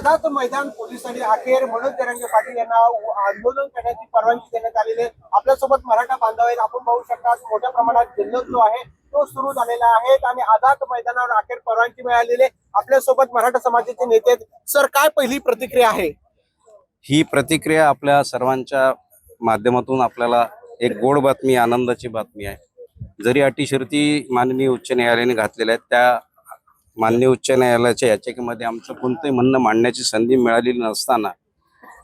आझाद मैदान पोलिसांनी अखेर मनोज जरंगे पाटील यांना आंदोलन करण्याची परवानगी देण्यात आलेली आहे. आपल्यासोबत मराठा बांधव आहेत. आपण पाहू शकता मोठ्या प्रमाणात जल्लोष जो आहे तो सुरू झालेला आहे आणि आझाद मैदानावर अखेर परवानगी मिळालेली आहे. आपल्यासोबत मराठा समाजाचे नेते आहेत. सर काय पहिली प्रतिक्रिया आहे? ही प्रतिक्रिया आपल्या सर्वांच्या माध्यमातून आपल्याला एक गोड बातमी आनंदाची बातमी आहे. जरी अटी शर्ती माननीय उच्च न्यायालयाने घातलेल्या आहेत त्या माननीय उच्च न्यायालयाच्या याचिकेमध्ये आमचं कोणतंही म्हणणं मांडण्याची संधी मिळालेली नसताना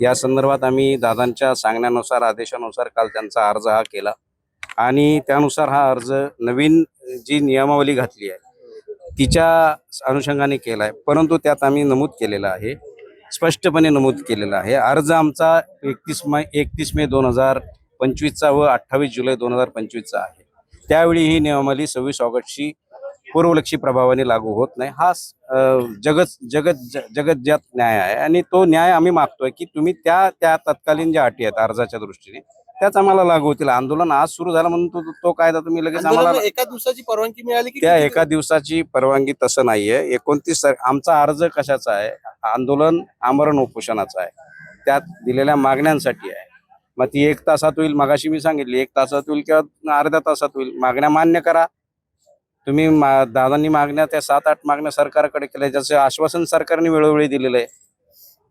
या संदर्भात आम्ही दादांच्या सांगण्यानुसार आदेशानुसार काल त्यांचा अर्ज हा केला. आणि त्यानुसार हा अर्ज नवीन जी नियमावली घातली आहे तिच्या अनुषंगाने केला आहे. परंतु त्यात आम्ही नमूद केलेलं आहे स्पष्टपणे नमूद केलेला आहे. अर्ज आमचा एकतीस मे एकतीस मे दोन हजार पंचवीसचा व अठ्ठावीस जुलै दोन हजार पंचवीसचा आहे. त्यावेळी ही नियमावली सव्वीस ऑगस्टची पूर्वलक्षी प्रभावाने लागू होत नाही. हा जगत जगत ज- जगतजात न्याय आहे आणि तो न्याय आम्ही मागतोय की तुम्ही त्या त्या तत्कालीन ज्या अटी आहेत अर्जाच्या दृष्टीने त्याच आम्हाला लागू होतील. आंदोलन आज सुरू झालं म्हणून तो तो कायदा तुम्ही लगेच आम्हाला एका दिवसाची परवानगी मिळाली की त्या एका दिवसाची परवानगी तसं नाहीये. एकोणतीस आमचा अर्ज कशाचा आहे? आंदोलन आमरण उपोषणाचा आहे. त्यात दिलेल्या मागण्यांसाठी आहे. मग ती एक तासात होईल मगाशी मी सांगितली एक तासात होईल किंवा अर्ध्या तासात होईल. मागण्या मान्य करा. तुम्ही मा- दादांनी मागण्या त्या सात आठ मागण्या सरकारकडे केल्या ज्याचं आश्वासन सरकारने वेळोवेळी दिलेलं आहे.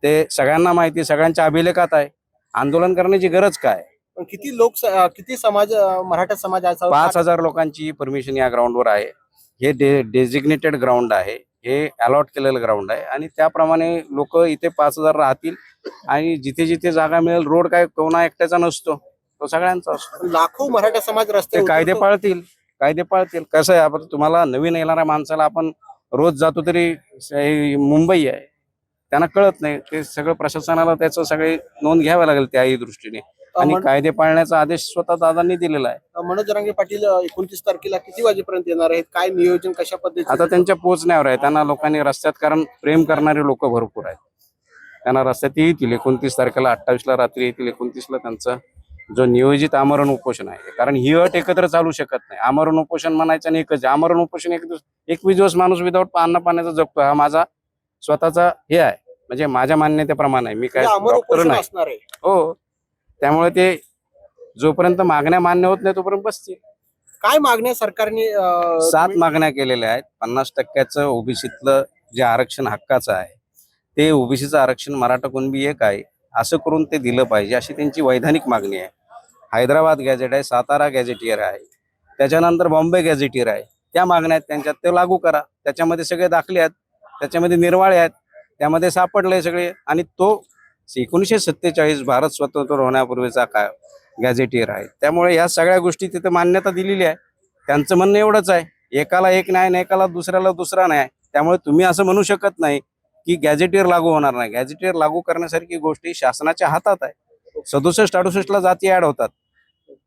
ते सगळ्यांना माहिती सगळ्यांच्या अभिलेखात आहे. आंदोलन करण्याची गरज काय? पण किती लोक किती समाज मराठा समाज? पाच हजार लोकांची परमिशन या ग्राउंडवर आहे. हे डे डेजिग्नेटेड ग्राउंड आहे. हे अलॉट केलेलं ग्राउंड आहे. आणि त्याप्रमाणे लोक इथे पाच हजार राहतील. आणि जिथे जिथे जागा मिळेल रोड काय कोणा एकट्याचा नसतो. तो सगळ्यांचा असतो. लाखो मराठा समाज रस्ते कायदे पाळतील. कायदे पाळतील. कसं आहे आपण तुम्हाला नवीन येणाऱ्या माणसाला आपण रोज जातो तरी मुंबई आहे. त्यांना कळत नाही. ते सगळं प्रशासनाला त्याचं सगळे नोंद घ्यावी लागेल त्याही दृष्टीने. आणि कायदे पाळण्याचा आदेश स्वतः दादांनी दिलेला आहे. मनोज जरांगे पाटील एकोणतीस तारखेला किती वाजेपर्यंत येणार आहेत? काय नियोजन कशा पद्धतीने आता त्यांच्या पोचण्यावर आहे. त्यांना लोकांनी रस्त्यात कारण प्रेम करणारे लोक भरपूर आहेत. त्यांना रस्त्यात येतील. एकोणतीस तारखेला अठ्ठावीसला रात्री येतील. एकोणतीसला त्यांचं जो नियोजित आमरण उपोषण आहे. कारण ही अट एकत्र चालू शकत नाही. आमरण उपोषण म्हणायचं आणि एकच. आमरण उपोषण एक दिवस एकवीस दिवस माणूस विदाऊट अन्न पाण्याचा जगतो. हा माझा स्वतःचा हे आहे. म्हणजे माझ्या मान्यतेप्रमाणे. मी काय डॉक्टर नाही. हो. त्यामुळे ते जोपर्यंत मागण्या मान्य होत नाही तोपर्यंत बसतील काय मागण्या सरकारने सात मागण्या केलेल्या आहेत. पन्नास टक्क्याचं ओबीसीतलं जे आरक्षण हक्काचं आहे ते ओबीसीचं आरक्षण मराठा कुणबी एक आहे. असं करून ते दिलं पाहिजे अशी त्यांची वैधानिक मागणी आहे. हैदराबाद गॅझेट आहे सातारा गॅझेटियर आहे त्याच्यानंतर बॉम्बे गॅझेटियर आहे. त्या मागण्या आहेत त्यांच्यात ते लागू करा. त्याच्यामध्ये सगळे दाखले आहेत त्याच्यामध्ये निर्वाळे आहेत त्यामध्ये सापडले सगळे आणि तो एकोणीसशे सत्तेचाळीस भारत स्वतंत्र होण्यापूर्वीचा काय गॅझेटियर आहे. त्यामुळे या सगळ्या गोष्टी तिथे मान्यता दिलेली आहे. त्यांचं म्हणणं एवढंच आहे. एकाला एक न्याय आणि एकाला दुसऱ्याला दुसरा न्याय. त्यामुळे तुम्ही असं म्हणू शकत नाही. की गॅझेटीर लागू होणार नाही. गॅजेटियर लागू करण्यासारखी गोष्टी शासनाच्या हातात आहे. सदुसष्ट अडुसष्टला जाती ऍड होतात.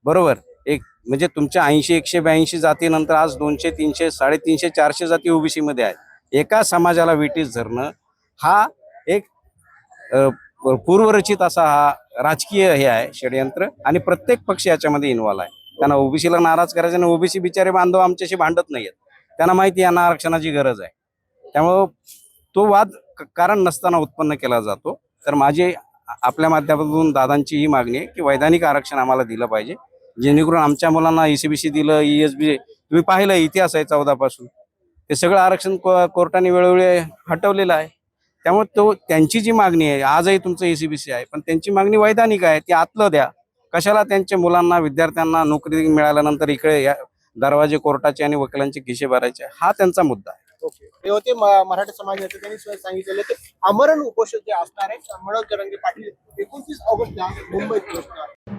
बरोबर? एक म्हणजे तुमच्या ऐंशी एकशे ब्याऐंशी जातीनंतर आज दोनशे तीनशे साडेतीनशे चारशे जाती ओबीसी मध्ये आहेत. एका समाजाला विटीस धरणं हा एक पूर्वरचित असा हा राजकीय हे आहे षडयंत्र आणि प्रत्येक पक्ष याच्यामध्ये इन्व्हॉल्व आहे. त्यांना ओबीसीला नाराज करायचं आणि ओबीसी बिचारे बांधव आमच्याशी भांडत नाहीयेत. त्यांना माहिती यांना आरक्षणाची गरज आहे. त्यामुळं तो वाद कारण नसताना उत्पन्न केला जातो. तर माझी आपल्या माध्यमातून दादांची ही मागणी आहे की वैधानिक आरक्षण आम्हाला दिलं पाहिजे. जेणेकरून आमच्या मुलांना ईसीबीसी दिलं ई एस बी तुम्ही पाहिलं इतिहास आहे चौदा पासून ते सगळं आरक्षण को- कोर्टाने वेळोवेळी हटवलेलं आहे. त्यामुळे तो त्यांची जी मागणी आहे आजही तुमचं एसीबीसी आहे पण त्यांची मागणी वैधानिक आहे ती आतलं द्या. कशाला त्यांच्या मुलांना विद्यार्थ्यांना नोकरी मिळाल्यानंतर इकडे या दरवाजे कोर्टाचे आणि वकिलांचे खिशे भरायचे? हा त्यांचा मुद्दा आहे. ओके हे होते मराठा समाज नेते त्यांनी स्वतः सांगितलेले ते आमरण उपोषण जे असणार आहे मनोज जरंगे पाटील एकोणतीस ऑगस्टला मुंबईत पोहोचणार.